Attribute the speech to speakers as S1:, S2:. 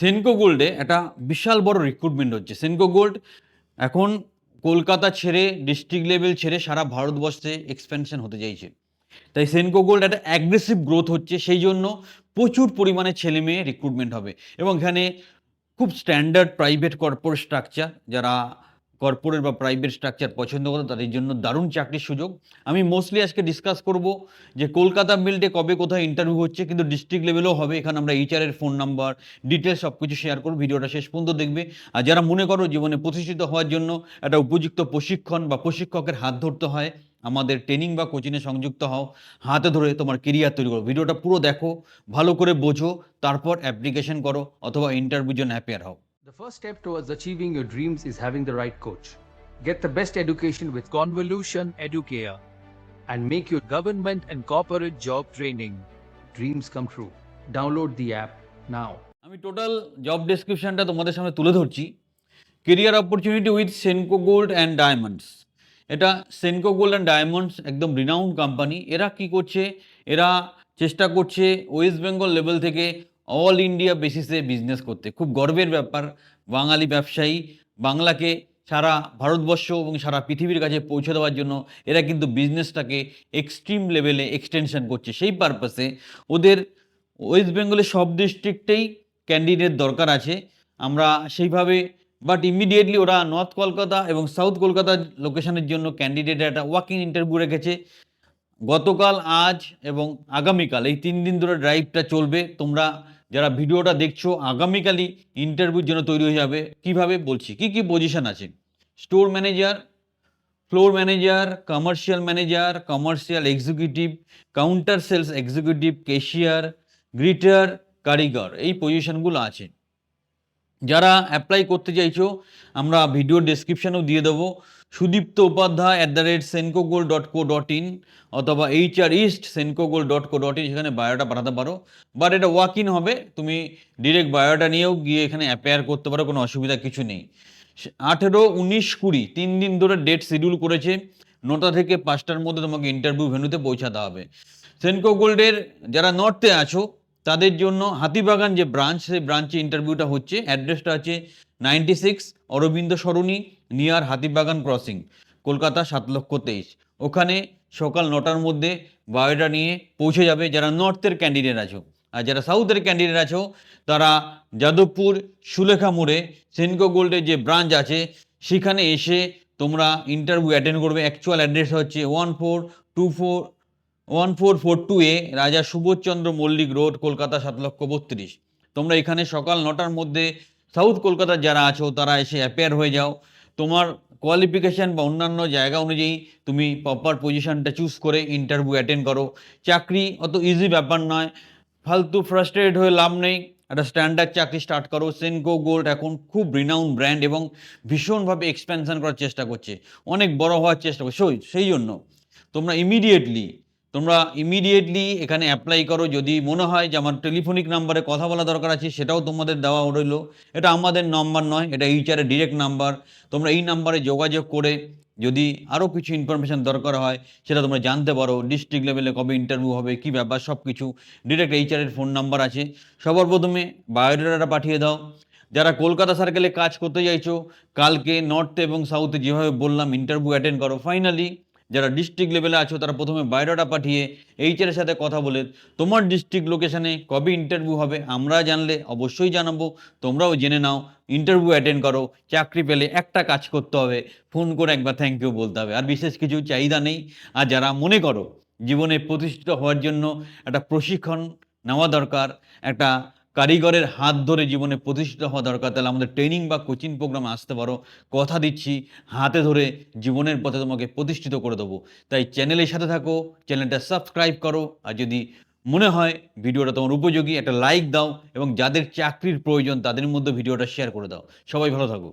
S1: সেনকো গোল্ডে একটা বিশাল বড় রিক্রুটমেন্ট হচ্ছে। সেনকো গোল্ড এখন কলকাতা ছেড়ে ডিস্ট্রিক্ট লেভেল ছেড়ে সারা ভারতবর্ষে এক্সপেনশন হতে চাইছে। তাই সেনকো গোল্ড একটা অ্যাগ্রেসিভ গ্রোথ হচ্ছে, সেই জন্য প্রচুর পরিমাণে ছেলে মেয়ে রিক্রুটমেন্ট হবে। এবং এখানে খুব স্ট্যান্ডার্ড প্রাইভেট কর্পোরেট স্ট্রাকচার যারা কর্পোরেট বা প্রাইভেট স্ট্রাকচার পছন্দ করে, তাদের জন্য দারুণ চাকরির সুযোগ। আমি মোস্টলি আজকে ডিসকাস করব যে কলকাতা মিল্ডে কবে কোথায় ইন্টারভিউ হচ্ছে, কিন্তু ডিস্ট্রিক্ট লেভেলেও হবে। এখানে আমরা এইচআর এর ফোন নাম্বার ডিটেলস সব কিছু শেয়ার করব, ভিডিওটা শেষ পর্যন্ত দেখবে। আর যারা মনে করো জীবনে প্রতিষ্ঠিত হওয়ার জন্য একটা উপযুক্ত প্রশিক্ষণ বা প্রশিক্ষকের হাত ধরতে হয়, আমাদের ট্রেনিং বা কোচিংয়ে সংযুক্ত হও, হাতে ধরে তোমার কেরিয়ার তৈরি করো। ভিডিওটা পুরো দেখো, ভালো করে বোঝো, তারপর অ্যাপ্লিকেশন করো, অথবা ইন্টারভিউর জন্য অ্যাপেয়ার হও।
S2: The first step towards achieving your dreams is having the right coach. Get the best education with
S3: Convolution Educare.
S2: and make your government and corporate job training dreams come true. Download the app now.
S1: আমি total job ডেসক্রিপশনটা তোমাদের সামনে তুলে ধরছি career opportunity with Senco Gold and Diamonds এটা Senco gold and Diamonds একদম renowned company এরা কি করছে এরা চেষ্টা করছে ওয়েস্ট বেঙ্গল লেভেল থেকে অল ইন্ডিয়া বেসিসে বিজনেস করতে। খুব গর্বের ব্যাপার, বাঙালি ব্যবসায়ী বাংলাকে সারা ভারতবর্ষ এবং সারা পৃথিবীর কাছে পৌঁছে দেওয়ার জন্য এরা কিন্তু বিজনেসটাকে এক্সট্রিম লেভেলে এক্সটেনশন করছে। সেই পারপাসে ওদের ওয়েস্ট বেঙ্গলের সব ডিস্ট্রিক্টেই ক্যান্ডিডেট দরকার আছে। আমরা সেইভাবে বাট ইমিডিয়েটলি ওরা নর্থ কলকাতা এবং সাউথ কলকাতা লোকেশনের জন্য ক্যান্ডিডেট একটা ওয়াকিং ইন্টারভিউ রেখেছে। গতকাল, আজ এবং আগামীকাল এই তিন দিন ধরে ড্রাইভটা চলবে। তোমরা যারা ভিডিওটা দেখছ, আগামীকালই ইন্টারভিউর জন্য তৈরি হয়ে যাবে। কীভাবে? বলছি, কি কি পজিশন আছে? Store manager floor manager commercial manager commercial executive counter sales executive cashier greeter কারিগর, এই পজিশনগুলো আছে। যারা অ্যাপ্লাই করতে চাইছো, আমরা ভিডিও ডেসক্রিপশানেও দিয়ে দেবো। Sudipta Upadhyay at the rate Senco dot co dot in অথবা H R east Senco dot co dot in সেখানে বায়োটা পাঠাতে পারো। বাট এটা ওয়াক ইন হবে, তুমি ডিরেক্ট বায়োটা নিয়েও গিয়ে এখানে অ্যাপেয়ার করতে পারো, কোনো অসুবিধা কিছু নেই। আঠেরো, উনিশ, কুড়ি, তিন দিন ধরে ডেট শিডিউল করেছে, নটা থেকে পাঁচটার মধ্যে তোমাকে ইন্টারভিউ ভেন্যুতে পৌঁছাতে হবে। সেনকো গোল্ডের যারা নর্থে আছো তাদের জন্য হাতিবাগান যে ব্রাঞ্চ, সেই ব্রাঞ্চে ইন্টারভিউটা হচ্ছে। অ্যাড্রেসটা আছে ninety six Aurobindo Sarani near Hatibagan crossing Kolkata সাত লক্ষ তেইশ। ওখানে সকাল নটার মধ্যে বায়োটা নিয়ে পৌঁছে যাবে যারা নর্থের ক্যান্ডিডেট আছো। আর যারা সাউথের ক্যান্ডিডেট আছো, তারা যাদবপুর সুলেখা মোড়ে সেনকো গোল্ডের যে ব্রাঞ্চ আছে, সেখানে এসে তোমরা ইন্টারভিউ অ্যাটেন্ড করবে। অ্যাকচুয়াল অ্যাড্রেস হচ্ছে one four two four one four four two A Raja Subodhchandra Mallick road, Kolkata, সাত লক্ষ বত্রিশ। তোমরা এখানে সকাল নটার মধ্যে সাউথ কলকাতার যারা আছো, তারা এসে অ্যাপেয়ার হয়ে যাও। তোমার কোয়ালিফিকেশান বা অন্যান্য জায়গা অনুযায়ী তুমি প্রপার পজিশনটা চুজ করে ইন্টারভিউ অ্যাটেন্ড করো। চাকরি অত ইজি ব্যাপার নয়। ফালতু ফ্রাস্ট্রেটেড হয়ে লাভ নেই। একটা স্ট্যান্ডার্ড চাকরি স্টার্ট করো। সেনকো গোল্ড এখন খুব রিনাউন ব্র্যান্ড এবং ভীষণভাবে এক্সপেনশন করার চেষ্টা করছে। অনেক বড় হওয়ার চেষ্টা করছে। সেই জন্য তোমরা ইমিডিয়েটলি তোমরা ইমিডিয়েটলি এখানে অ্যাপ্লাই করো। যদি মনে হয় যে আমার টেলিফোনিক নাম্বারে কথা বলা দরকার আছে, সেটাও তোমাদের দেওয়া রইল। এটা আমাদের নাম্বার নয়, এটা এইচআরের ডিরেক্ট নাম্বার তোমরা এই নাম্বারে যোগাযোগ করে যদি আরও কিছু ইনফরমেশান দরকার হয়, সেটা তোমরা জানতে পারো। ডিস্ট্রিক্ট লেভেলে কবে ইন্টারভিউ হবে, কী ব্যাপার সব কিছু ডিরেক্ট এইচআরের ফোন নাম্বার আছে। সবার প্রথমে বায়োডাটা পাঠিয়ে দাও। যারা কলকাতা সার্কেলে কাজ করতে চাইছো, কালকে নর্থে এবং সাউথে যেভাবে বললাম ইন্টারভিউ অ্যাটেন্ড করো। ফাইনালি যারা ডিস্ট্রিক্ট লেভেলে আছো, তারা প্রথমে বায়োডাটা পাঠিয়ে এইচআরের সাথে কথা বলে, তোমার ডিস্ট্রিক্ট লোকেশানে কবে ইন্টারভিউ হবে আমরা জানলে অবশ্যই জানাব, তোমরাও জেনে নাও ইন্টারভিউ অ্যাটেন্ড করো, চাকরি পেলে একটা কাজ করতে হবে ফোন করে একবার থ্যাংক ইউ বলতে হবে, আর বিশেষ কিছু চাহিদা নেই। আর যারা মনে করো জীবনে প্রতিষ্ঠিত হওয়ার জন্য একটা প্রশিক্ষণ নেওয়া দরকার, একটা কারিগরের হাত ধরে জীবনে প্রতিষ্ঠিত হওয়া দরকার। তাহলে আমাদের ট্রেনিং বা কোচিং প্রোগ্রামে আসতে পারো। কথা দিচ্ছি, হাতে ধরে জীবনের পথে তোমাকে প্রতিষ্ঠিত করে দেবো। তাই চ্যানেলের সাথে থাকো চ্যানেলটা সাবস্ক্রাইব করো। আর যদি মনে হয় ভিডিওটা তোমার উপযোগী, একটা লাইক দাও এবং যাদের চাকরির প্রয়োজন তাদের মধ্যে ভিডিওটা শেয়ার করে দাও। সবাই ভালো থাকো।